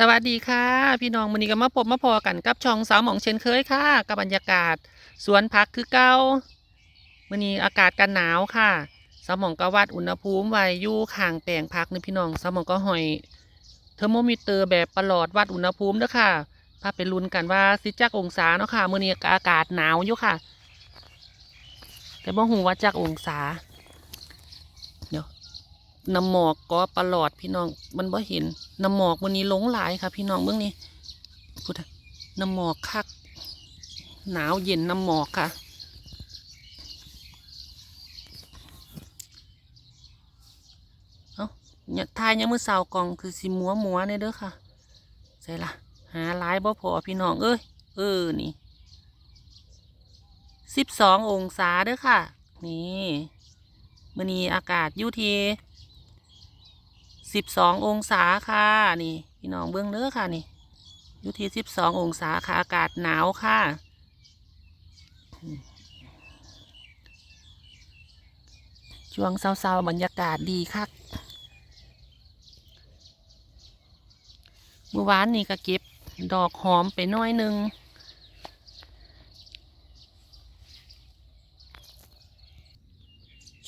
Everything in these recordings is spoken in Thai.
สวัสดีค่ะ พี่น้องมื้อนี้ก็มาพบมาพอกันกับช่องสาวหมองเชนเคยค่ะ กับบรรยากาศ สวนพักคือเก่ามื้อนี้อากาศกันหนาวค่ะ สาวหมองก็วัดอุณหภูมิไว้ยู่ข้างแปลงพักนี่พี่น้องสาวหมองก็หอย เทอร์โมมิเตอร์แบบประหลอดวัดอุณหภูมิเด้อค่ะพาไปลุ้นกันว่าสิจักองศาเนาะค่ะมื้อนี้อากาศหนาวอยู่ค่ะ แต่บ่ฮู้ว่าจักองศา น้ำหมอกก็ประหลอดพี่น้องมันบ่เห็นน้ำหมอกวันนี้หลงหลายค่ะ พี่น้องเบื้องนี้พูดอะน้ำหมอกคัก หนาวเย็นน้ำหมอกค่ะเอาเนี่ยทายยังมือสาวกองคือสิมัวมัวเนี่ยเด้อค่ะใส่ละหาหลายบ่พอพี่น้องเอ้ยเออนี่สิบสององศาเด้อค่ะ นี่มื่อนี้อากาศอยู่ที่ สิบสององศาค่ะ นี่พี่น้องเบื้องเนื้อค่ะนี่อยู่ที่สิบสององศาค่ะอากาศหนาวค่ะช่วงเศร้าๆบรรยากาศดีคักเมื่อวานนี่ก็เก็บดอกหอมไปน้อยหนึง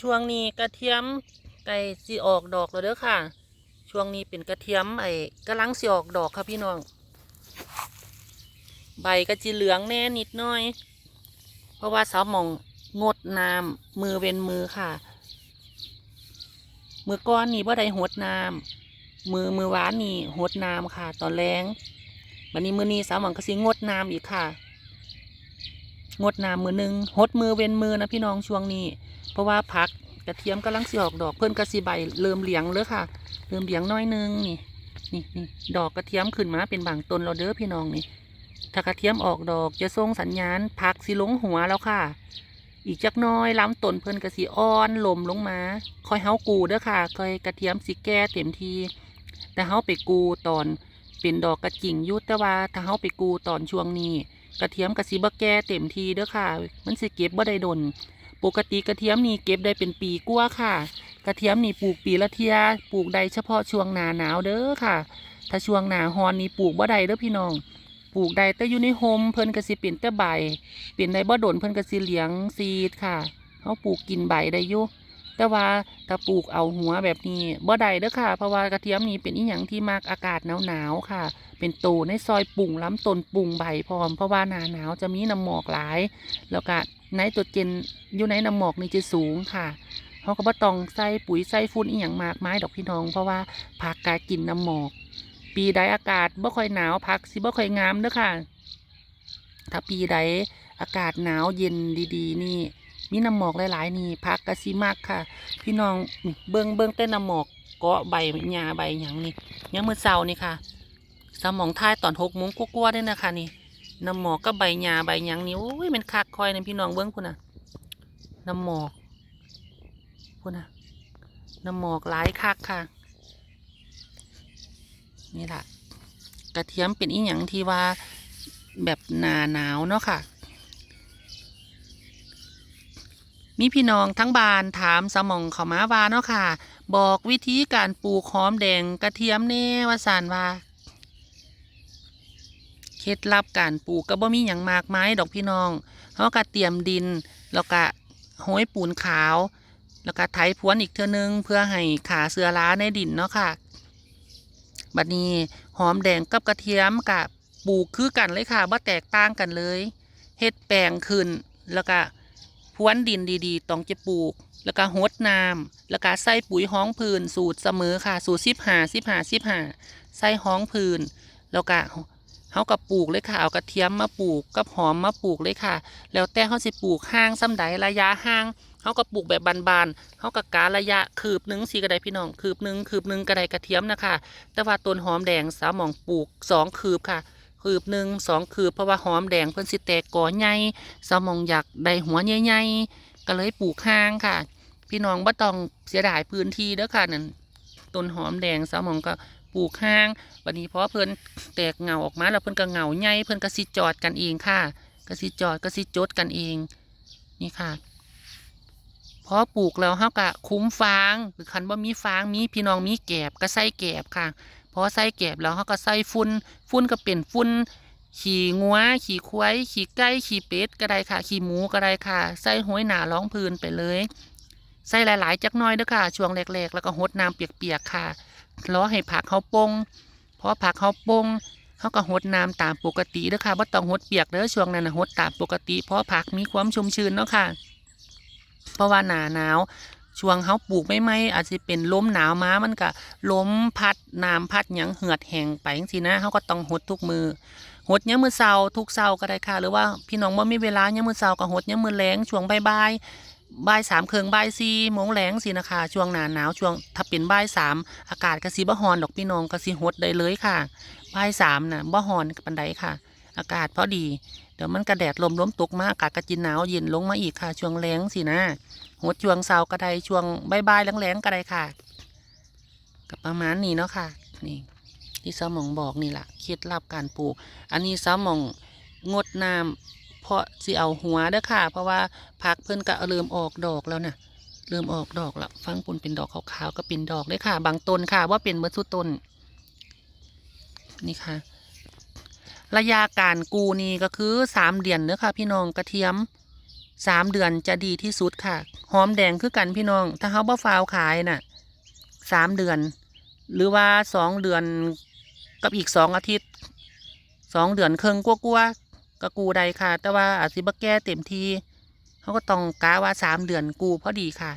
ช่วงนี้กระเทียมไก่สิออกดอกแล้วเด้อค่ะ ช่วงนี้เป็นกระเทียมไอ้กำลังสิออกดอกค่ะพี่น้อง ใบก็จีเหลืองแน่นิดหน่อย เพราะว่าสาวมองงดน้ำมือเว้นมือค่ะ มือก้อนนี่ว่าใดหดน้ำมือมือหวานนี่หดน้ำค่ะ ตอนแรงวันนี้มือนี้สาวมองก็สิงดน้ำอีกค่ะ งดน้ำมือหนึ่งหดมือเว้นมือนะพี่น้องช่วงนี้ เพราะว่าผักกระเทียมกำลังสิออกดอกเพิ่นกระสีใบเริ่มเหลียงเลยค่ะ เริ่มเหลียงน้อยหนึงนี่นี่นี่ดอกกระเทียมขึ้นมาเป็นบางต้นเราเด้อพี่น้องนี่ ถ้ากระเทียมออกดอกจะส่งสัญญาณผักสิลงหัวแล้วค่ะ อีกจักน้อยล้ำต้นเพิ่นกระสีอ่อนลมลงมา คอยเฮากูเด้อค่ะคอยกระเทียมสิแก่เต็มที แต่เฮาไปกูตอนเป็นดอกกระจิ่งยุแต่ว่าถ้าเฮาไปกูตอนช่วงนี้ กระเทียมกระสีบ่แก่เต็มทีเด้อค่ะ มันสิเก็บบ่ได้ดน ปกติกระเทียมนี่เก็บได้เป็นปีกว่าค่ะ กระเทียมนี่ปลูกปีละเทียปลูกได้เฉพาะช่วงหนาหนาวเด้อค่ะ ถ้าช่วงหนาฮอนนี่ปลูกบ่ได้เด้อพี่น้อง ปลูกได้แต่อยู่ในโฮมเพิ่นก็สิเป็นแต่ใบเป็นได้บ่ดนเพิ่นก็สิเหลียงซีดค่ะเฮาปลูกกินใบได้อยู่แต่ว่าถ้าปลูกเอาหัวแบบนี้บ่ได้เด้อค่ะ เพราะว่ากระเทียมนี่เป็นอีหยังที่มักอากาศหนาวๆค่ะ เป็นโตในซอยปุ่งล้ำต้นปุ่งใบพร้อม เพราะว่าหนาหนาวจะมีน้ำหมอกหลาย แล้วก็ไนโตรเจนอยู่ในน้ำหมอกนี่จะสูงค่ะ เขาก็บ่ต้องใส่ปุ๋ยใส่ฝุ่นอีหยังมากมายดอกพี่น้อง เพราะว่าผักกากินน้ำหมอก ปีใดอากาศบ่ค่อยหนาวผักสิบ่ค่อยงามเด้อค่ะ ถ้าปีใดอากาศหนาวเย็นดีๆ นี่ มีน้ำหมอกหลาย ๆ นี่ผักกะสิมากค่ะ พี่น้องเบิ่งเบิ่งแต่น้ำหมอกเกาะใบหญ้าใบหยังนี่ยังมือเช้านี่ค่ะสมองท้ายตอนหกโมงกว่าๆได้นะคะนี่น้ำหมอกก็ใบหญ้าใบหยังนี่โอ้ยมันคักคอยนะพี่น้องเบิ้งพุ่นน่ะน้ำหมอก พุ่นน่ะน้ำหมอกหลายคักค่ะ นี่แหละกระเทียมเป็นอีหยังที่ว่าแบบหนาหนาวเนาะค่ะ มีพี่น้องทั้งบานถามสมองเขามาวาเนาะค่ะ บอกวิธีการปลูกหอมแดงกระเทียมแน่ว่าสานว่าเคล็ดลับการปลูกก็บ่มีหยังมากมายดอกพี่น้องเขาก็เตรียมดินแล้วก็โห้อยปูนขาว แล้วก็ไถพรวนอีกเทื่อนึง เพื่อให้ขาเสือล้าในดินเนาะค่ะ บัดนี้หอมแดงกับกระเทียมกับปลูกคือกันเลยค่ะบ่แตกต่างกันเลยเฮ็ดแปลงขึ้น แล้วก็พรวนดินดีๆต้องจะปลูก แล้วก็หดน้ำแล้วก็ใส่ปุ๋ยห้องพื้นสูตรเสมอค่ะ สูตรสิบหาสิบหาสิบหาใส่ห้องพื้นแล้วก็เขากับปลูกเลยค่ะ เอากระเทียมมาปลูกกับหอมมาปลูกเลยค่ะ แล้วแต่เขาสิปลูกห่างซ้ำใดระยะห่าง เขาก็ปลูกแบบบานๆเขากับการระยะคืบหนึ่งสีกระไดพี่น้องคืบหนึ่งคืบหนึ่งกระไดกระเทียมนะคะ แต่ว่าต้นหอมแดงสาวหมองปลูกสองคืบค่ะคืบหนึ่งสองคืบเพราะว่าหอมแดงเพิ่นสิแตกก่อใหญ่สาวหมองอยากได้หัวใหญ่ๆก็เลยปลูกห่างค่ะ พี่น้องบ่ต้องเสียดายพื้นที่เด้อค่ะนั่นต้นหอมแดงสาวหมองก็ปลูกห่างวันนี้เพราะเพิ่นแตกเงาออกมาแล้วเพิ่นก็เงาใหญ่เพิ่นก็สิจอดกันเองค่ะก็สิจอดก็สิจดกันเองนี่ค่ะ พอปลูกแล้วเฮาก็คุ้มฟางหรือคันว่มีฟางมีพี่น้องมีแกบก็ใส่แกบค่ะพอใส่แกบแล้วเขาก็ใส่ฝุ่นฝุ่นก็เป็นฝุ่นขี่งัวขี่ควายขี่ไก่ขี่เป็ดก็ได้ค่ะ ขี่หมูก็ได้ค่ะ ใส่ห้อยหนาร้องพื้นไปเลย ใส่หลาย ๆ จักน้อยเด้อค่ะ ช่วงแรก ๆ แล้วก็หดน้ำเปียก ๆ ค่ะรอให้ผักเขาปงพอผักเขาปงเขาก็หดน้ำตามปกติเด้อค่ะบ่ต้องหดเปียกเด้อช่วงนั้นนะหดตามปกติเพราะผักมีความชุ่มชื้นเนาะค่ะ เพราะว่าหนาหนาวช่วงเขาปลูกไม่ไม่อาจจะเป็นล้มหนาวมามันก็ล้มพัดน้ำพัดหยังเหือดแห้งไปจังซี่นะเขาก็ต้องหดทุกมือหดยามมื้อเช้าทุกเช้าก็ได้ค่ะ หรือว่าพี่น้องบ่มีเวลายามมื้อเช้าก็หดยามมื้อแลงช่วงบ่ายๆบ่ายสามครึ่งบ่ายสี่โมงแลงสินะคะ ช่วงหนาหนาวช่วงถ้าเป็นบ่ายสามอากาศก็สิบ่ฮ้อนดอกพี่น้องก็สิหดได้เลยค่ะบ่ายสามน่ะบ่ฮ้อนปานใดค่ะ อากาศพอดี เดี๋ยวมันกระแดดลมล้มตกมาอากาศก็จินหนาวเย็นลงมาอีกค่ะช่วงแรงสินะหดช่วงเสาร์ก็ไดช่วงใบ่ายๆแรงๆก็ไดค่ะก็ประมาณนี้เนาะค่ะนี่ที่สมองบอกนี่แหละเคล็ดลับการปลูก อันนี้สมองงดน้ำเพราะสิเอาหัวเด้อค่ะ เพราะว่าผักเพิ่นก็เริ่มออกดอกแล้วนะเริ่มออกดอกแล้วฟังปุ่นเป็นดอกขาวๆก็เป็นดอกเลยค่ะ บางต้นค่ะ ว่าเป็นเบอร์สุต้นนี่ค่ะ ระยะการกูนี่ก็คือสามเดือนเด้อค่ะพี่น้องกระเทียมสามเดือนจะดีที่สุดค่ะ หอมแดงคือกันพี่น้อง ถ้าเขาบ่ฟาวขายน่ะสามเดือน หรือว่าสองเดือนกับอีกสองอาทิตย์สองเดือนครึ่งกลัวๆก็กูได้ค่ะ แต่ว่าอาจสิบ่แก้เต็มทีเขาก็ต้องกะว่าสามเดือนกูพอดีค่ะ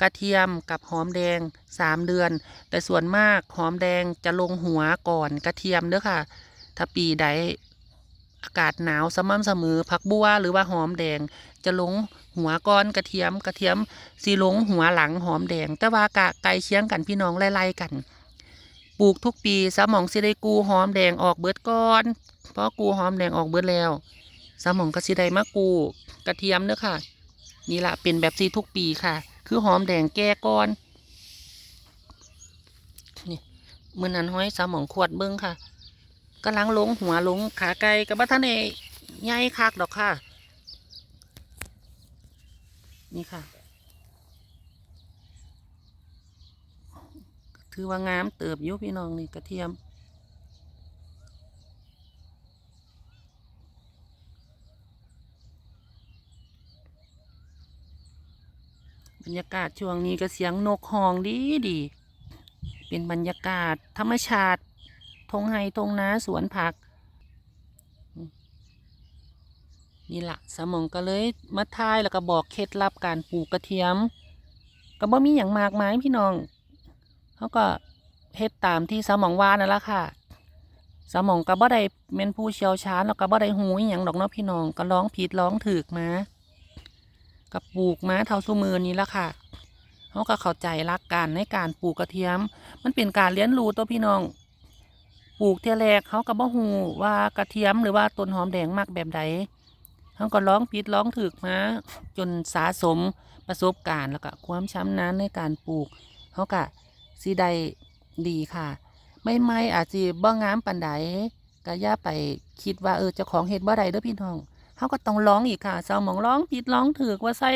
กระเทียมกับหอมแดงสามเดือน แต่ส่วนมากหอมแดงจะลงหัวก่อนกระเทียมเด้อค่ะ ถ้าปีใดอากาศหนาวสม่ำเสมอผักบัวหรือว่าหอมแดง จะลงหัวก้อนกระเทียมกระเทียมสีลงหัวหลังหอมแดง แต่ว่ากะไกลเชียงกันพี่น้องไล่ๆกัน ปลูกทุกปีสมองสิได้กูหอมแดงออกเบิดก้อน เพราะกูหอมแดงออกเบิดแล้ว สมองก็สิได้มากูกระเทียมเด้อค่ะ นี่ละเป็นแบบซีทุกปีค่ะ คือหอมแดงแก้ก้อนนี่เมื่อนั้นห้อยสมองขวดเบิ้งค่ะ กำลังลงหัวลงขาไก่กับบัท่านเอใหญ่คักดอกค่ะ นี่ค่ะ ถือว่างามเติบยุพี่น้องนี่กระเทียม บรรยากาศช่วงนี้ก็เสียงนกฮองดีดี เป็นบรรยากาศธรรมชาติ ทงไฮทงนาสวนผัก นี่ละสมองก็เลยมาทายแล้วก็บอกเคล็ดลับการปลูกกระเทียม ก็บ่มีอย่างมากมายพี่น้องเขาก็เฮ็ดตามที่สมองว่านั่นละค่ะ สมองก็บ่ได้เป็นผู้เชี่ยวชาญแล้วก็บ่ได้หูอย่างดอกเนาะพี่น้องก็ร้องผิดร้องถูกมากับปลูกมาเท่าสุมือนี้ละค่ะเขาก็เข้าใจรักการในการปลูกกระเทียม มันเป็นการเลี้ยงรู้ตัวพี่น้อง ปลูกเท่ยแรกเขาก็บ่ฮู้ว่ากระเทียมหรือว่าต้นหอมแดงมักแบบใดเขาก็ร้องผิดร้องถูกมาจนสะสมประสบการณ์แล้วก็ความช้ำนาญในการปลูกเขาก็สิได้ดีค่ะ ไม่ไม่อาจจะบ่งามปานใดก็ย่าไปคิดว่าเออเจ้าของเฮ็ดบ่ได้เด้อพี่น้องเขาก็ต้องร้องอีกค่ะสาวหมองร้องผิดร้องถูกว่าใส่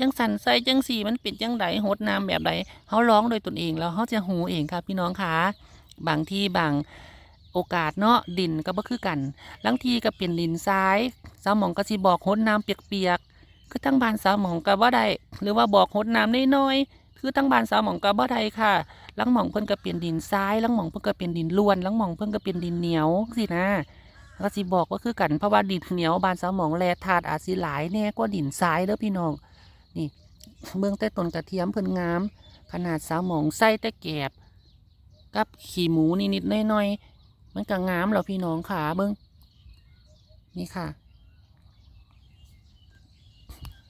จังสันใส่จังสีมันเป็นจังไดหดน้ำแบบใดเขาร้องโดยตนเองแล้วเขาจะหูเองค่ะพี่น้องค่ะ บางที่บางโอกาสเนาะดินก็บ่คือกันบางทีก็เป็นดินทรายสาวหมองก็สิบอกหดน้ำเปียกๆคือทั้งบ้านสาวหมองก็บ่ได้หรือว่าบอกหดน้ำน้อยๆคือทั้งบ้านสาวหมองก็บ่ได้ค่ะลังหมองเพิ่นก็เป็นดินทรายลังหมองเพิ่นก็เป็นดินล้วนลังหมองเพิ่นก็เป็นดินเหนียวสินะก็สิบอกว่าคือกันเพราะว่าดินเหนียวบานสาวหมองแลธาตุอาจสิหลายแน่กว่าดินทรายเด้อพี่น้องนี่เบื้องใต้ต้นกระเทียมเพิ่นงาม ขนาดสาวหมองใส่แต่แกบ กับขี้หมูนิดๆหน้อยๆมันก็งามแล้วพี่น้องขาเบิ่งนี่ค่ะ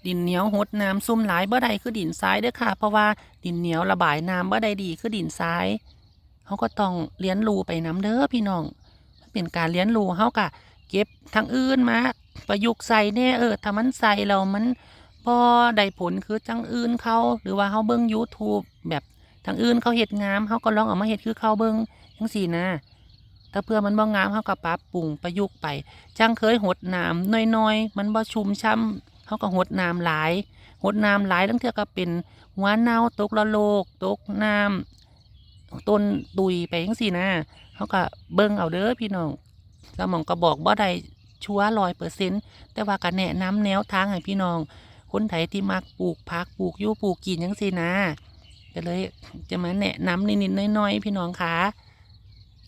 ดินเหนียวหดน้ำซุ่มหลายบ่ได้คือดินทรายเด้อค่ะ เพราะว่าดินเหนียวระบายน้ำบ่ได้ดีคือดินทรายเขาก็ต้องเลี้ยนรูไปน้ำเด้อพี่น้องเป็นการเลี้ยนรูเขากะเก็บทางอื่นมาประยุกต์ใส่แน่เออถ้ามันใส่แล้วมันพอได้ผลคือจังอื่นเขาหรือว่าเขาเบิ้ง YouTube แบบ ทางอื่นเขาเฮ็ดงามเขาก็ลองเอามาเฮ็ดคือเขาเบิ้งจังสี่นะ ถ้าเพื่อมันบ่งามเขาก็ปรับปรุงประยุกต์ไปจังเคยหดน้ำน้อยๆ มันบ่ชุ่มช่ำเขาก็หดน้ำหลายหดน้ำหลายตั้งเท่าก็เป็นหัวเน่าตกละโลก ตกน้ำต้นตุยไปจังซี่นะเขาก็เบิ่งเอาเด้อพี่น้องสมองก็บอกบ่ได้ชัวร้อยเปอร์เซ็นต์แต่ว่าก็แนะนำแนวทางให้พี่น้อง คนไทยที่มักปลูกผักปลูกยูปลูกกินจังซี่นะ ก็เลยจะมาแนะนำนิดๆน้อยๆพี่น้องคะ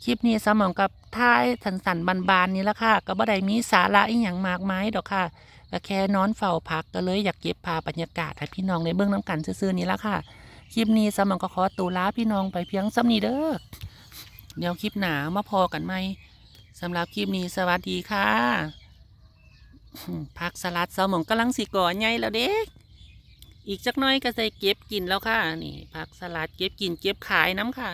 คลิปนี้สมองกับท้ายสันๆบานๆนี่ละค่ะ ก็บ่ได้มีสาระอีหยังมากมายดอกค่ะก็แค่นอนเฝ้าพักก็เลยอยากเก็บภาพบรรยากาศให้พี่น้องในเบื้องน้ำกันซื่อๆนี้ละค่ะ คลิปนี้สมองก็ขอตูลาพี่น้องไปเพียงซ้ำนี้เด้อเดี๋ยวคลิปหนามาพอกันไหมสำหรับคลิปนี้สวัสดีค่ะอืมผักสลัดสมองกำลังสิก่อใหญ่แล้วเด็ก อีกจักน้อยก็ใส่เก็บกินแล้วค่ะนี่ผักสลัดเก็บกินเก็บขายน้ำค่ะ